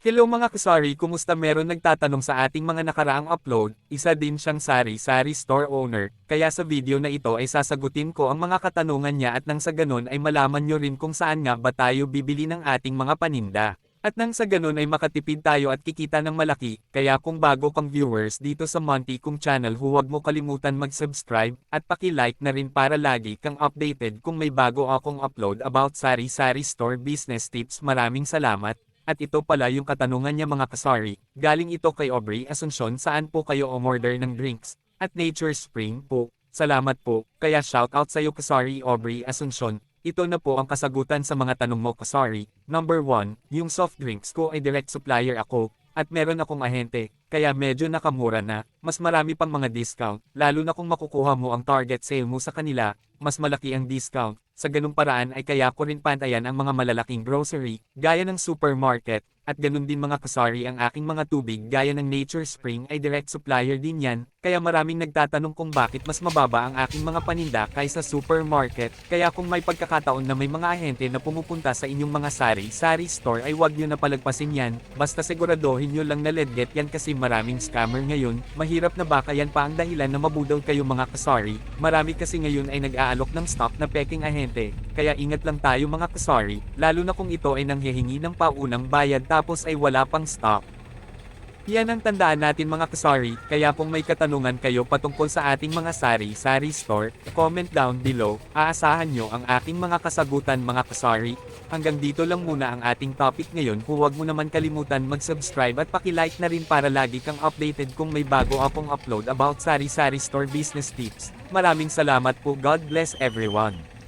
Hello mga kasari, kumusta meron nagtatanong sa ating mga nakaraang upload, isa din siyang sari-sari store owner, kaya sa video na ito ay sasagutin ko ang mga katanungan niya at nang sa ganun ay malaman nyo rin kung saan nga ba tayo bibili ng ating mga paninda. At nang sa ganun ay makatipid tayo at kikita ng malaki, kaya kung bago kang viewers dito sa Monty Kung channel huwag mo kalimutan mag-subscribe, at paki-like na rin para lagi kang updated kung may bago akong upload about sari-sari store business tips. Maraming salamat. At ito pala yung katanungan niya mga kasari, galing ito kay Aubrey Asuncion saan po kayo umorder ng drinks, at Nature Spring po, salamat po, kaya shoutout sa iyo kasari Aubrey Asuncion, ito na po ang kasagutan sa mga tanong mo kasari, number 1, yung soft drinks ko ay direct supplier ako, at meron akong ahente, kaya medyo nakamura na, mas marami pang mga discount, lalo na kung makukuha mo ang target sale mo sa kanila, mas malaki ang discount, sa ganung paraan ay kaya ko rin pantayan ang mga malalaking grocery, gaya ng supermarket, at ganun din mga kasari ang aking mga tubig gaya ng Nature Spring ay direct supplier din yan, kaya maraming nagtatanong kung bakit mas mababa ang aking mga paninda kaysa supermarket, kaya kung may pagkakataon na may mga ahente na pumupunta sa inyong mga sari-sari store ay wag nyo na palagpasin yan, basta siguraduhin nyo lang na legit yan kasi maraming scammer ngayon, mahirap na baka yan pa ang dahilan na mabudol kayo mga kasari, marami kasi ngayon ay nag-aalok ng stock na peking ahente, kaya ingat lang tayo mga kasari, lalo na kung ito ay nanghihingi ng paunang bayad tapos ay wala pang stock. Yan ang tandaan natin mga kasari, kaya kung may katanungan kayo patungkol sa ating mga sari-sari store, comment down below, aasahan nyo ang ating mga kasagutan mga kasari. Hanggang dito lang muna ang ating topic ngayon, huwag mo naman kalimutan mag-subscribe at paki-like na rin para lagi kang updated kung may bago akong upload about sari-sari store business tips. Maraming salamat po, God bless everyone.